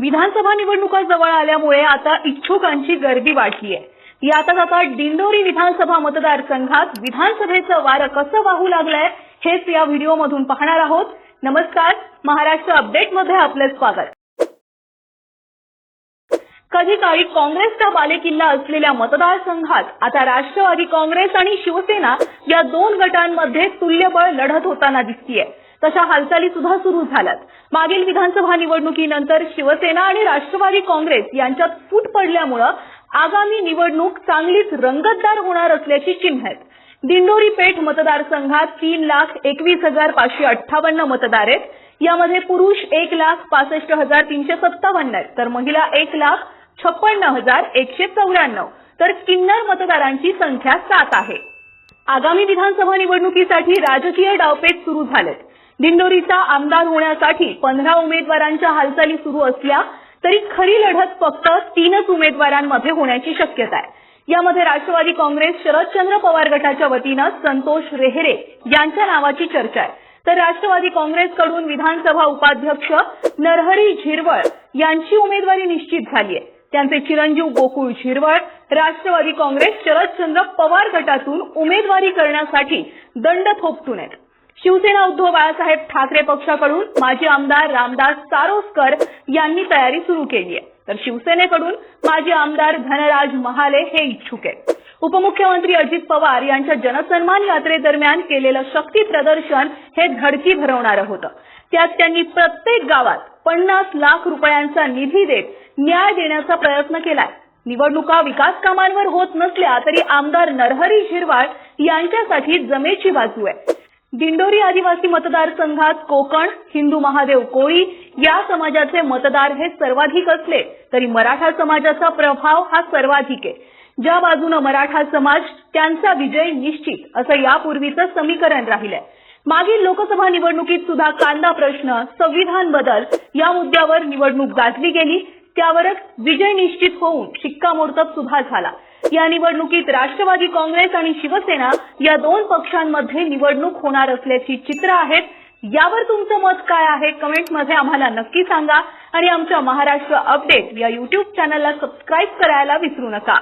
विधानसभा निवडणुका जवळ आल्यामुळे आता इच्छुकांची गर्दी वाढली आहे यातच आता दिंडोरी विधानसभा मतदारसंघात विधानसभेचं वारं कसं वाहू लागलंय हेच या व्हिडिओमधून पाहणार आहोत. नमस्कार महाराष्ट्र अपडेटमध्ये आपलं स्वागत. कधी काळी काँग्रेसचा बालेकिल्ला असलेल्या मतदारसंघात आता राष्ट्रवादी काँग्रेस आणि शिवसेना या दोन गटांमध्ये तुल्यबळ लढत होताना दिसतीये. तशा हालचाली सुद्धा सुरू झाल्यात. मागील विधानसभा निवडणुकीनंतर शिवसेना आणि राष्ट्रवादी काँग्रेस यांच्यात फूट पडल्यामुळं आगामी निवडणूक चांगलीच रंगतदार होणार असल्याची चिन्ह आहेत. दिंडोरी पेठ मतदारसंघात तीन लाख एकवीस हजार पाचशे अठ्ठावन्न मतदार आहेत. यामध्ये पुरुष एक लाख पासष्ट हजार तीनशे सत्तावन्न आहेत. तर महिला एक लाख छप्पन्न हजार एकशे चौऱ्याण्णव. तर किन्नर मतदारांची संख्या सात आहे. आगामी विधानसभा निवडणुकीसाठी राजकीय डावपेच सुरू झालेत. दिंडोरीचा आमदार होण्यासाठी पंधरा उमेदवारांच्या हालचाली सुरू असल्या तरी खरी लढत फक्त तीनच उमेदवारांमध्ये होण्याची शक्यता आहे. यामध्ये राष्ट्रवादी काँग्रेस शरदचंद्र पवार गटाच्या वतीनं संतोष रेहरे यांच्या नावाची चर्चा आहे. तर राष्ट्रवादी काँग्रेसकडून विधानसभा उपाध्यक्ष नरहरी झिरवळ यांची उमेदवारी निश्चित झाली आहे. त्यांचे चिरंजीव गोकुळ झिरवळ राष्ट्रवादी काँग्रेस शरदचंद्र पवार गटातून उमेदवारी करण्यासाठी दंड थोपटून आहेत. शिवसेना उद्धव बाळासाहेब ठाकरे पक्षाकडून माजी आमदार रामदास सारोस्कर यांनी तयारी सुरू केली आहे. तर शिवसेनेकडून माजी आमदार धनराज महाले हे इच्छुक आहेत. उपमुख्यमंत्री अजित पवार यांच्या जनसन्मान यात्रेदरम्यान केलेलं शक्ती प्रदर्शन हे धडकी भरवणारं होतं. त्यात त्यांनी प्रत्येक गावात पन्नास लाख रुपयांचा निधी देत न्याय देण्याचा प्रयत्न केलाय. निवडणुका विकास कामांवर होत नसल्या तरी आमदार नरहरी झिरवाळ यांच्यासाठी जमेची बाजू आहे. दिंडोरी आदिवासी मतदारसंघात कोकण हिंदू महादेव कोळी या समाजाचे मतदार हे सर्वाधिक असले तरी मराठा समाजाचा प्रभाव हा सर्वाधिक आहे. ज्या बाजूनं मराठा समाज त्यांचा विजय निश्चित असं यापूर्वीचं समीकरण राहिलंय. मागील लोकसभा निवडणुकीत सुद्धा कांदा प्रश्न संविधान बदल या मुद्द्यावर निवडणूक गाजली गेली त्यावरच विजय निश्चित होऊन शिक्कामोर्तब सुद्धा झाला. या निवडणुकीत राष्ट्रवादी काँग्रेस आणि शिवसेना या दोन पक्षांमध्ये निवडणूक होणार असल्याची चित्र आहेत. यावर तुमचं मत काय आहे? कमेंटमध्ये आम्हाला नक्की सांगा. आणि आमच्या महाराष्ट्र अपडेट या युट्यूब चॅनलला सबस्क्राईब करायला विसरू नका.